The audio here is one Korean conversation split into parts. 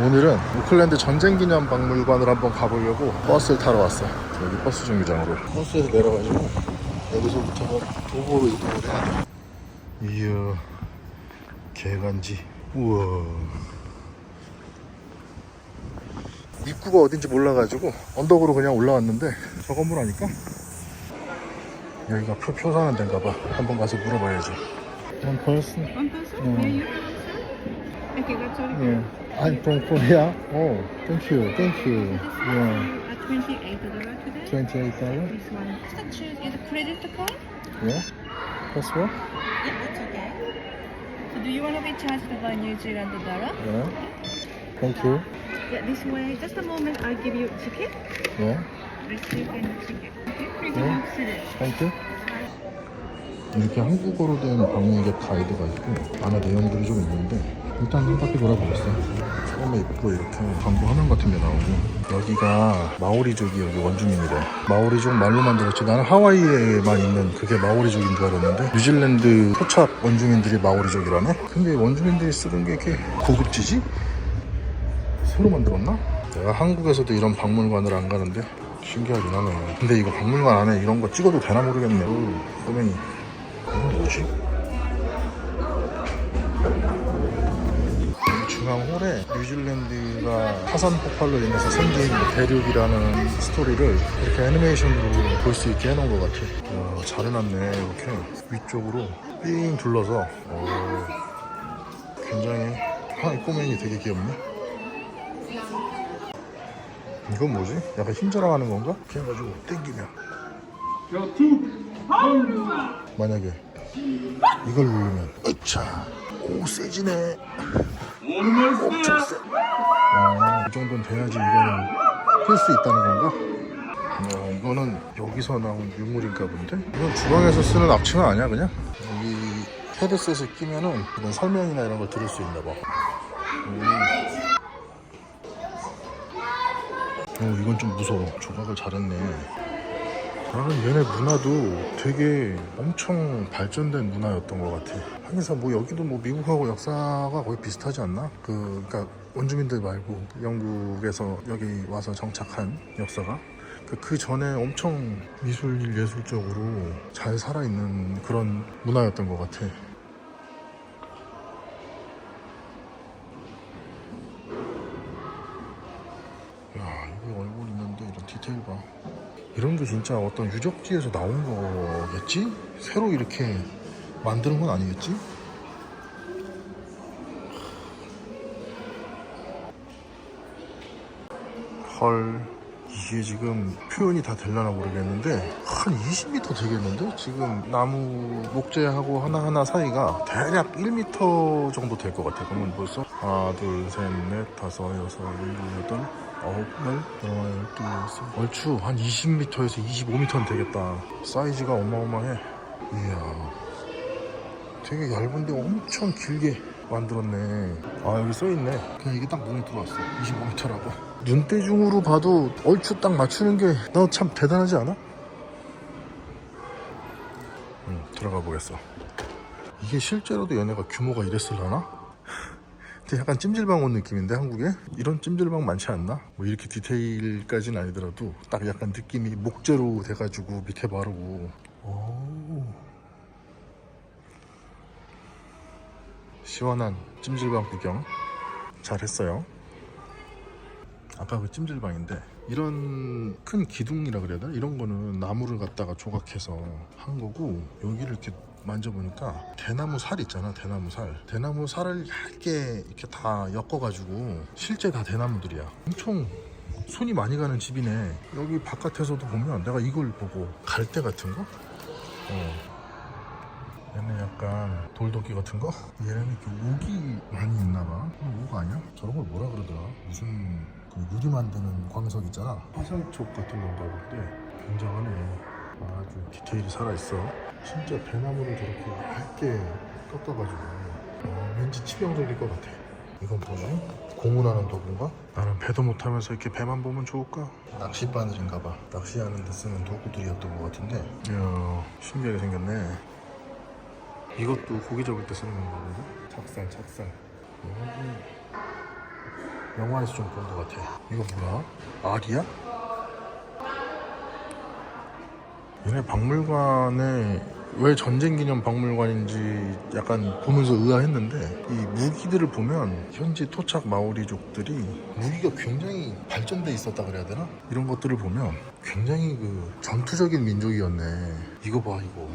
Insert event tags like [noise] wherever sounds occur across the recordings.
오늘은 오클랜드 전쟁기념 박물관을 한번 가보려고 버스를 타러 왔어. 여기 버스 정류장으로. 버스에서 내려가지고 여기서부터 도보로 이동을 해야 돼. 이야, 개간지. 우와. 입구가 어딘지 몰라가지고 언덕으로 그냥 올라왔는데 저 건물 아닐까? 여기가 표, 표 사는 데인가 봐. 한번 가서 물어봐야지. One person? One person? Yeah, you can answer. Okay, that's all. Yeah. I'm from Korea. Oh, thank you, thank you. Yeah, twenty-eight dollar today. twenty-eight dollar. This one. Just choose either credit card. Yeah. That's what? Yeah, that's okay. So do you want to be charged by New Zealand dollar? Yeah. Thank you. Yeah, this way. Just a moment. I'll give you a ticket. Yeah. Receipt and ticket. Okay, please Yeah. consider. Thank you. 이렇게 한국어로 된 방문객 가이드가 있고 안에 내용들이 좀 있는데 일단 한 바퀴 돌아보겠어. 처음에 입구 이렇게 광고 화면 같은 게 나오고 여기가 마오리족이 여기 원주민이래. 마오리족 말로만 들었지 나는 하와이에만 있는 그게 마오리족인 줄 알았는데 뉴질랜드 토착 원주민들이 마오리족이라네. 근데 원주민들이 쓰는 게 이렇게 고급지지? 새로 만들었나? 내가 한국에서도 이런 박물관을 안 가는데 신기하긴 하네. 근데 이거 박물관 안에 이런 거 찍어도 되나 모르겠네. 오, 꼬맹이. 뭐지? 이 중앙 홀에 뉴질랜드가 화산 폭발로 인해서 생긴 대륙이라는 스토리를 이렇게 애니메이션으로 볼 수 있게 해놓은 것 같아. 와, 잘 해놨네. 이렇게 위쪽으로 삥 둘러서. 오, 굉장히, 아, 이 꼬맹이 되게 귀엽네. 이건 뭐지? 약간 힘 자랑하는 건가? 이렇게 해가지고 땡기면 만약에 이걸 누르면 으차 오 세지네 엄청 세 아, 이 정도는 돼야지 이거는 풀수 있다는 건가? 어, 이거는 여기서 나온 유물인가 본데? 이건 주방에서 쓰는 앞치마 아니야 그냥? 여기 헤드셋을 끼면은 이런 설명이나 이런 걸 들을 수 있나 봐 음. 어, 이건 좀 무서워. 조각을 잘했네. 나는 얘네 문화도 되게 엄청 발전된 문화였던 것 같아. 하기사 뭐 여기도 뭐 미국하고 역사가 거의 비슷하지 않나? 그, 그러니까 원주민들 말고 영국에서 여기 와서 정착한 역사가. 그- 그 전에 엄청 미술 예술적으로 잘 살아있는 그런 문화였던 것 같아. 야, 여기 얼굴 있는데 이런 디테일 봐. 이런 게 진짜 어떤 유적지에서 나온 거겠지? 새로 이렇게 만드는 건 아니겠지? 헐, 이게 지금 표현이 다 되려나 모르겠는데 한 20m 되겠는데? 지금 나무 목재하고 하나하나 사이가 대략 1m 정도 될 것 같아. 그러면 벌써 하나, 둘, 셋, 넷, 다섯, 여섯, 일곱, 여덟, 아홉, 열, 열하나, 열두, 열세. 얼추 한 20m에서 25m는 되겠다. 사이즈가 어마어마해. 이야. 되게 얇은데 엄청 길게 만들었네. 아, 여기 써있네. 그냥 이게 딱 눈에 들어왔어. 25m라고. 눈대중으로 봐도 얼추 딱 맞추는 게 너 참 대단하지 않아? 응, 들어가 보겠어. 이게 실제로도 얘네가 규모가 이랬을라나? 약간 찜질방 온 느낌인데 한국에? 이런 찜질방 많지 않나? 뭐 이렇게 디테일까지는 아니더라도 딱 약간 느낌이 목재로 돼가지고 밑에 바르고 오 시원한 찜질방 구경 잘했어요 아까 그 찜질방인데 이런 큰 기둥이라 그래야 되나? 이런 거는 나무를 갖다가 조각해서 한 거고 여기를 이렇게 만져보니까 대나무 살 있잖아 대나무 살 대나무 살을 얇게 이렇게 다 엮어가지고 실제 다 대나무들이야 엄청 손이 많이 가는 집이네 여기 바깥에서도 보면 내가 이걸 보고 갈대 같은 거? 어. 얘네 약간 돌도끼 같은 거? 얘네는 이렇게 옥이 많이 있나 봐. 옥 아니야? 저런 걸 뭐라 그러더라? 무슨 그 유리 만드는 광석 있잖아. 화살촉 같은 건가 본데 굉장하네. 아주 디테일이 살아있어. 진짜 대나무를 저렇게 얇게 꺾어가지고 어, 왠지 치명적일 것 같아. 이건 뭐지? 고문하는 도구인가? 나는 배도 못하면서 이렇게 배만 보면 좋을까? 낚시 바늘인가 봐. 낚시하는 데 쓰는 도구들이었던 것 같은데. 이야, 신기하게 생겼네. 이것도 고기 잡을 때 쓰는? 찹쌀, 찹쌀. 오. 영화에서 좀 본 것 같아. 이거 뭐야? 알이야? 얘네 박물관에 왜 전쟁 기념 박물관인지 약간 보면서 의아했는데 이 무기들을 보면 현지 토착 마오리족들이 무기가 굉장히 발전돼 있었다 그래야 되나? 이런 것들을 보면 굉장히 그 전투적인 민족이었네. 이거 봐 이거.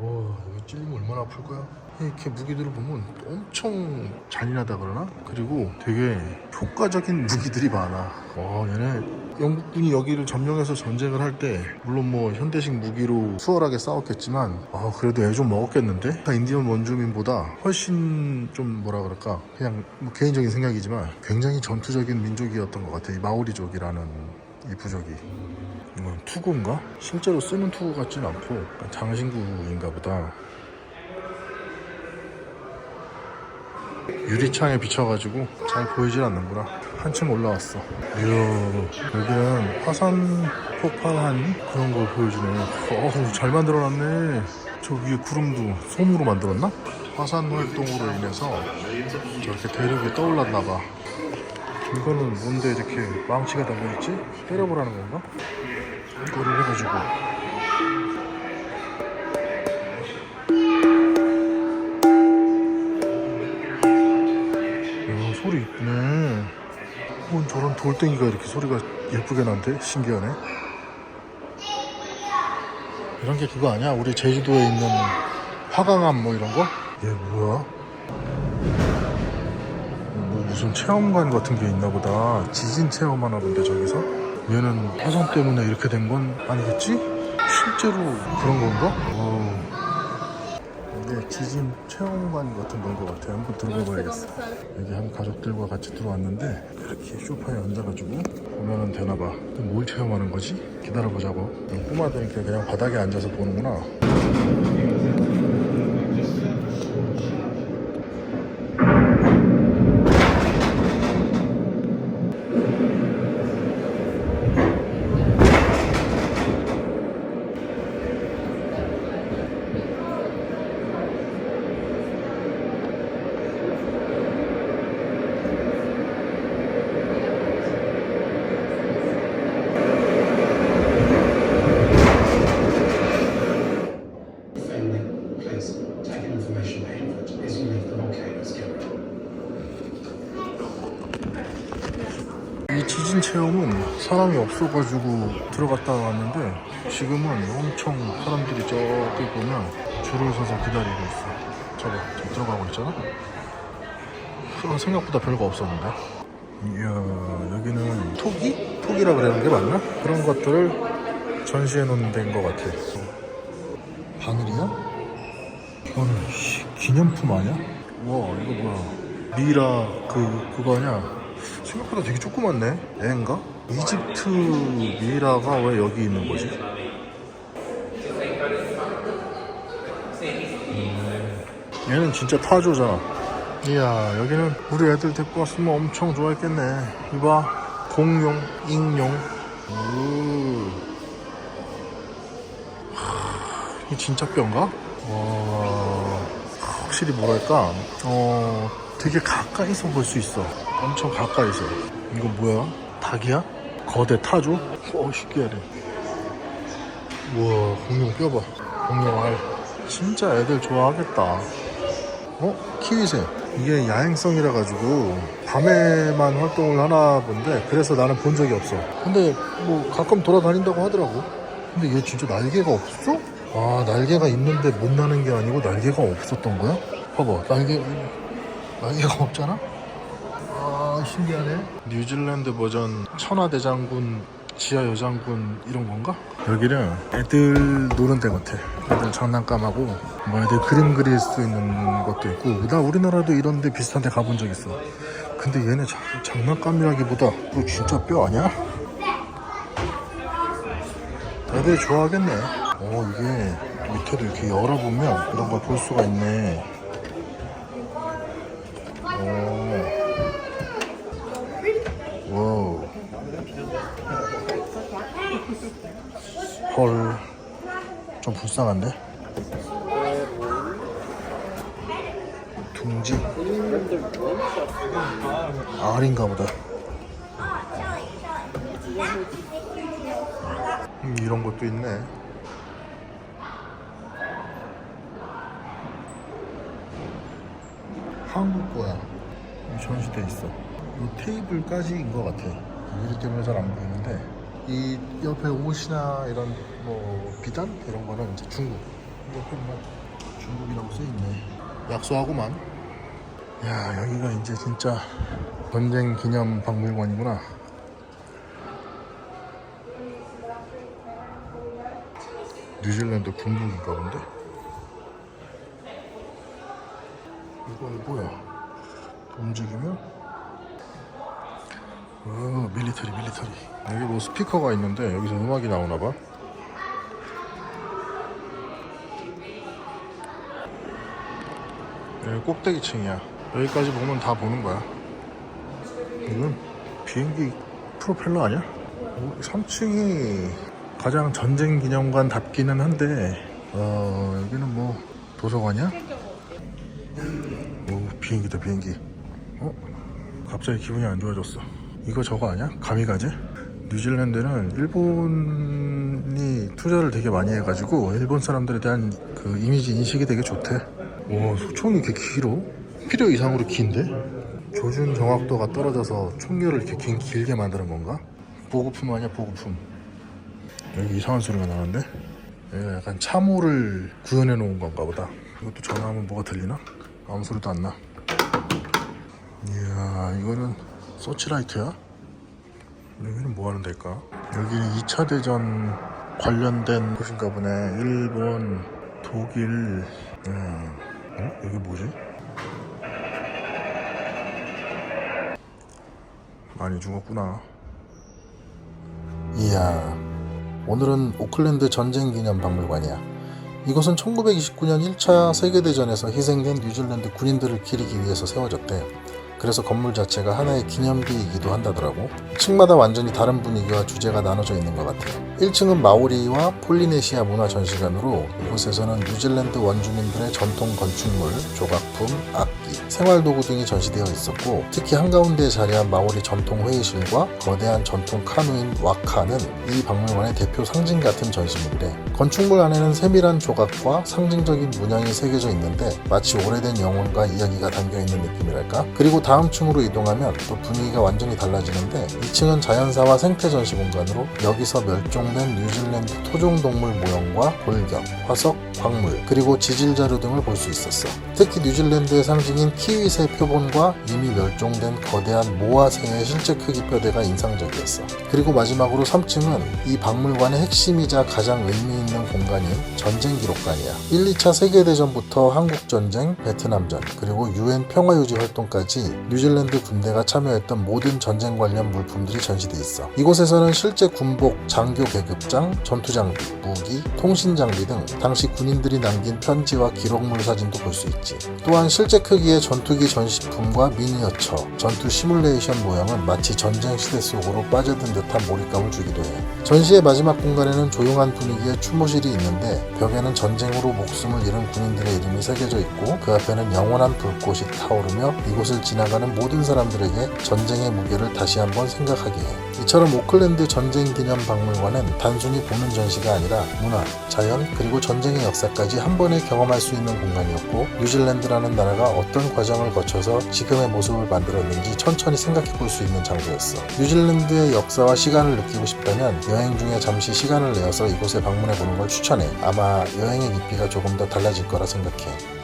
와 여기 찔리면 얼마나 아플 거야? 이렇게 무기들을 보면 엄청 잔인하다 그러나? 그리고 되게 효과적인 [laughs] 무기들이 많아. 와 얘네 영국군이 여기를 점령해서 전쟁을 할 때 물론 뭐 현대식 무기로 수월하게 싸웠겠지만 아 그래도 애 좀 먹었겠는데? 인디언 원주민보다 훨씬 좀 뭐라 그럴까 그냥 뭐 개인적인 생각이지만 굉장히 전투적인 민족이었던 것 같아 이 마오리족이라는 이 부족이 이건 투구인가? 실제로 쓰는 투구 같진 않고 장신구인가 보다. 유리창에 비춰가지고 잘 보이질 않는구나. 한층 올라왔어. 이야 여기는 화산 폭발한 그런 걸 보여주네. 어우 잘 만들어놨네. 저 위에 구름도 솜으로 만들었나? 화산 활동으로 인해서 저렇게 대륙이 떠올랐나봐 이거는 뭔데 이렇게 망치가 달려있지? 때려보라는 건가? 이거를 해가지고 야 소리 이쁘네 뭔 저런 돌덩이가 이렇게 소리가 예쁘게 난대 신기하네 이런 게 그거 아니야? 우리 제주도에 있는 화강암 뭐 이런 거? 얘 뭐야? 뭐 무슨 체험관 같은 게 있나 보다 지진 체험하나 본데 저기서 얘는 화산 때문에 이렇게 된 건 아니겠지? 실제로 그런 건가? 어. 근데 지진 체험관 같은 건 것 같아 한번 들어가 봐야겠어 여기 한 가족들과 같이 들어왔는데 이렇게 소파에 앉아가지고 보면은 되나봐 뭘 체험하는 거지? 기다려보자고 꼬마들니까 그냥 바닥에 앉아서 보는구나 체험은 사람이 없어가지고 들어갔다 왔는데 지금은 엄청 사람들이 저기 보면 줄을 서서 기다리고 있어. 저거 저 들어가고 있잖아. 어, 생각보다 별거 없었는데. 이야 여기는 토기? 토기라 그러는 게 맞나? 그런 것들을 전시해 놓는 데인 것 같아. 바늘이야? 이거는 씨, 기념품 아니야? 와 이거 뭐야? 미라 그 그거 아니야? 생각보다 되게 조그맣네. 애인가? 이집트 미라가 왜 여기 있는 거지? 음, 얘는 진짜 타조잖아. 이야 여기는 우리 애들 데리고 왔으면 엄청 좋아했겠네. 이봐 공룡, 익룡. 이게 진짜 뼈인가? 와 확실히 뭐랄까 어 되게 가까이서 볼 수 있어 엄청 가까이서. 이거 뭐야? 닭이야? 거대 타조? 어 신기하네. 우와 공룡 뼈봐. 공룡 알. 진짜 애들 좋아하겠다. 어? 키위새 이게 야행성이라 가지고 밤에만 활동을 하나 본데 그래서 나는 본 적이 없어. 근데 뭐 가끔 돌아다닌다고 하더라고. 근데 얘 진짜 날개가 없어? 아 날개가 있는데 못 나는 게 아니고 날개가 없었던 거야? 봐봐 날개 날개가 없잖아? 아 신기하네 뉴질랜드 버전 천하대장군 지하 여장군 이런 건가? 여기는 애들 노는 데 같아 애들 장난감하고 뭐 애들 그림 그릴 수 있는 것도 있고 나 우리나라도 이런 데 비슷한 데 가본 적 있어 근데 얘네 자, 장난감이라기보다 이거 진짜 뼈 아니야? 애들 좋아하겠네. 어, 이게 밑에도 이렇게 열어보면 이런 걸 볼 수가 있네. 헐. 좀 불쌍한데? 둥지. 알인가 보다. 음, 이런 것도 있네. 한국 거야. 전시돼 있어. 이 테이블까지인 것 같아. 유리 때문에 잘 안 보이는데 이 옆에 옷이나 이런 뭐 비단 이런 거는 이제 중국. 옆에 뭐 중국이라고 써 있네. 약소하고만. 야 여기가 이제 진짜 전쟁 기념 박물관이구나. 뉴질랜드 군복인가 본데? 이건 뭐야? 움직이면? 어, 밀리터리, 밀리터리. 여기 뭐 스피커가 있는데 여기서 음악이 나오나 봐. 여기 꼭대기층이야. 여기까지 보면 다 보는 거야. 이건 비행기 프로펠러 아니야? 3층이 가장 전쟁 기념관 답기는 한데, 어, 여기는 뭐 도서관이야? 오, 비행기다, 비행기. 어? 갑자기 기분이 안 좋아졌어. 이거 저거 아니야? 가미가제? 뉴질랜드는 일본이 투자를 되게 많이 해가지고 일본 사람들에 대한 그 이미지 인식이 되게 좋대. 오, 소총이 이렇게 길어? 필요 이상으로 긴데? 조준 정확도가 떨어져서 총결을 이렇게 긴, 길게 만드는 건가? 보급품 아니야, 보급품. 여기 이상한 소리가 나는데? 여기가 약간 참호를 구현해 놓은 건가 보다. 이것도 전화하면 뭐가 들리나? 아무 소리도 안 나. 이야, 이거는 서치라이트야? 여기는 뭐 하는 데일까? 여기는 2차 대전 관련된 곳인가 보네. 일본, 독일, 음, 어? 여기 뭐지? 많이 죽었구나. 이야, 오늘은 오클랜드 전쟁 기념 박물관이야. 이곳은 1929년 1차 세계대전에서 희생된 뉴질랜드 군인들을 기리기 위해서 세워졌대. 그래서 건물 자체가 하나의 기념비이기도 한다더라고. 층마다 완전히 다른 분위기와 주제가 나눠져 있는 것 같아. 1층은 마오리와 폴리네시아 문화 전시관으로 이곳에서는 뉴질랜드 원주민들의 전통 건축물, 조각 품, 악기, 생활도구 등이 전시되어 있었고 특히 한가운데에 자리한 마오리 전통 회의실과 거대한 전통 카누인 와카는 이 박물관의 대표 상징 같은 전시물이래. 건축물 안에는 세밀한 조각과 상징적인 문양이 새겨져 있는데 마치 오래된 영혼과 이야기가 담겨 있는 느낌이랄까? 그리고 다음 층으로 이동하면 또 분위기가 완전히 달라지는데 2층은 자연사와 생태 전시 공간으로 여기서 멸종된 뉴질랜드 토종 동물 모형과 골격, 화석, 광물, 그리고 지질 자료 등을 볼 수 있었어. 특히 뉴질랜드 의 상징인 키위새 표본과 이미 멸종된 거대한 모아새의 실제 크기 뼈대가 인상적이었어. 그리고 마지막으로 3층은 이 박물관의 핵심이자 가장 의미 있는 공간인 전쟁 기록관이야. 1, 2차 세계대전부터 한국전쟁, 베트남전, 그리고 유엔 평화유지 활동까지 뉴질랜드 군대가 참여했던 모든 전쟁 관련 물품들이 전시돼 있어. 이곳에서는 실제 군복, 장교 계급장, 전투 장비, 무기, 통신 장비 등 당시 군인들이 남긴 편지와 기록물 사진도 볼 수 있지. 또한 실제 크기의 전투기 전시품과 미니어처, 전투 시뮬레이션 모형은 마치 전쟁 시대 속으로 빠져든 듯한 몰입감을 주기도 해. 전시의 마지막 공간에는 조용한 분위기의 추모실이 있는데 벽에는 전쟁으로 목숨을 잃은 군인들의 이름이 새겨져 있고 그 앞에는 영원한 불꽃이 타오르며 이곳을 지나가는 모든 사람들에게 전쟁의 무게를 다시 한번 생각하게 해. 이처럼 오클랜드 전쟁 기념 박물관은 단순히 보는 전시가 아니라 문화, 자연, 그리고 전쟁의 역사까지 한 번에 경험할 수 있는 공간이었고 뉴질랜드라는 나라가 어떤 과정을 거쳐서 지금의 모습을 만들었는지 천천히 생각해 볼 수 있는 장소였어. 뉴질랜드의 역사와 시간을 느끼고 싶다면 여행 중에 잠시 시간을 내어서 이곳에 방문해 보는 걸 추천해. 아마 여행의 깊이가 조금 더 달라질 거라 생각해.